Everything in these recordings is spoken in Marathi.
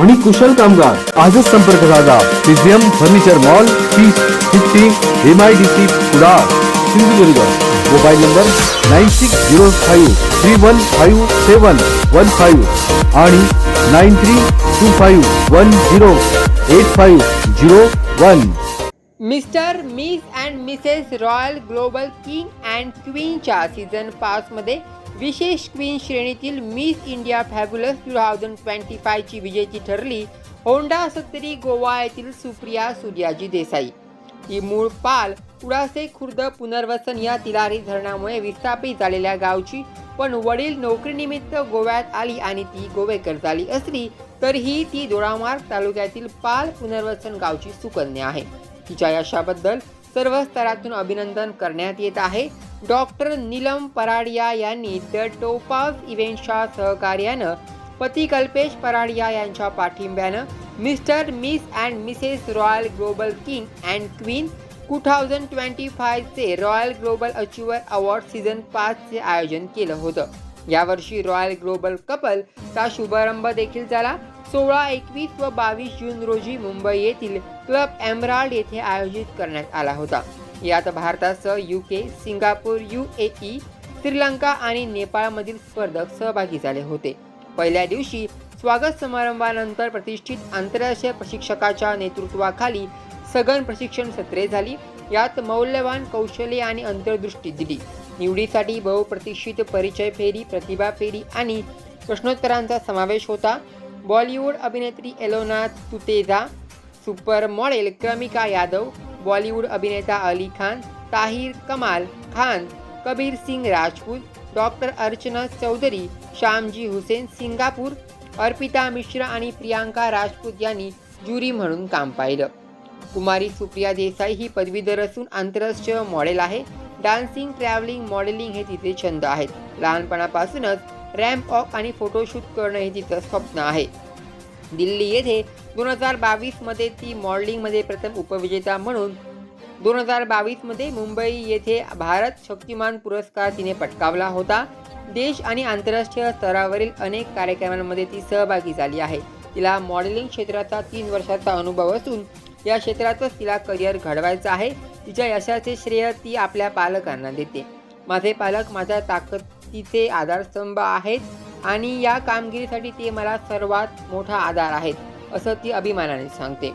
आणि कुशल कामगार. आजच संपर्क साधा. Museum furniture mall piece fifty M I D C Kudal Sindhudurg. Mobile number nine six zero five three one five seven one five आणि nine three two five one zero eight five zero one. Mr Miss and Mrs Royal Global King and क्वीनच्या season पाचमध्ये विशेष क्वीन श्रेणीतील Miss India fabulous two thousand twenty फायची विजेती ठरली होंडा सत्तरी गोवा येथील सुप्रिया सूर्याजी देसाई. ही मूळ पाल उडासे खुर्द पुनर्वसन या तिलारी धरणामुळे विस्थापित झालेल्या गावची पण वडील नोकरीनिमित्त गोव्यात आली आणि ती गोवेकर झाली असली तरीही ती दोडामार्ग तालुक्यातील पाल पुनर्वसन गावची सुकन्या आहे. तिच्या यशाबद्दल सर्व स्तरातून अभिनंदन करण्यात येत आहे. डॉक्टर नीलम पराडिया यांनी द टोपाज इव्हेंटच्या सहकार्यानं पती कल्पेश पराडिया यांच्या पाठिंब्यानं Mr Miss and Mrs Royal Global King and Queen two thousand twenty फायचे Royal Global Achiever Award Season पाचचे आयोजन केलं होतं. यावर्षी रॉयल ग्लोबल कपलचा शुभारंभ देखील झाला. सोळा एकवीस व बावीस जून रोजी मुंबई येथील क्लब एमराल्ड येथे आयोजित करण्यात आला होता. यात भारतासह के Singapore U A E Sri Lanka आणि नेपाळमधील स्पर्धक सहभागी झाले होते. पहिल्या दिवशी स्वागत समारंभानंतर प्रतिष्ठित आंतरराष्ट्रीय प्रशिक्षकाच्या नेतृत्वाखाली सघन प्रशिक्षण सत्रे झाली. यात मौल्यवान कौशल्य आणि अंतर्दृष्टी दिली. निवडीसाठी बहुप्रतिष्ठित परिचय फेरी प्रतिभा फेरी आणि प्रश्नोत्तरांचा समावेश होता. बॉलिवूड अभिनेत्री एलोना तुतेजा सुपर मॉडेल क्रमिका यादव बॉलिवूड अभिनेता अली खान ताहिर कमाल खान कबीर सिंग राजपूत डॉक्टर अर्चना चौधरी श्यामजी हुसेन सिंगापूर अर्पिता मिश्रा आणि प्रियांका राजपूत यांनी ज्युरी म्हणून काम पाहिलं. कुमारी सुप्रिया देसाई ही पदवीधर असून आंतरराष्ट्रीय मॉडेल आहे. डान्सिंग ट्रॅव्हलिंग मॉडेलिंग हे तिचे छंद आहेत. लहानपणापासूनच रॅम्प ऑफ आणि फोटोशूट करणं हे तिचं स्वप्न आहे. दिल्ली येथे दोन हजार बावीसमध्ये ती मॉडेलिंगमध्ये प्रथम उपविजेता म्हणून दोन हजार बावीसमध्ये मुंबई येथे भारत शक्तिमान पुरस्कार तिने पटकावला होता. देश आणि आंतरराष्ट्रीय स्तरावरील अनेक कार्यक्रमांमध्ये ती सहभागी झाली आहे. तिला मॉडेलिंग क्षेत्राचा तीन वर्षाचा अनुभव असून या क्षेत्रातच तिला करिअर घडवायचं आहे. तिच्या यशाचे श्रेय ती आपल्या पालकांना देते. माझे पालक माझ्या ताकदीचे आधारस्तंभ आहेत. आणि या कामगिरीसाठी ते मला सर्वात मोठा आधार आहेत असं ती अभिमानाने सांगते.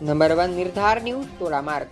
Number one Nirdhar news Dodamarg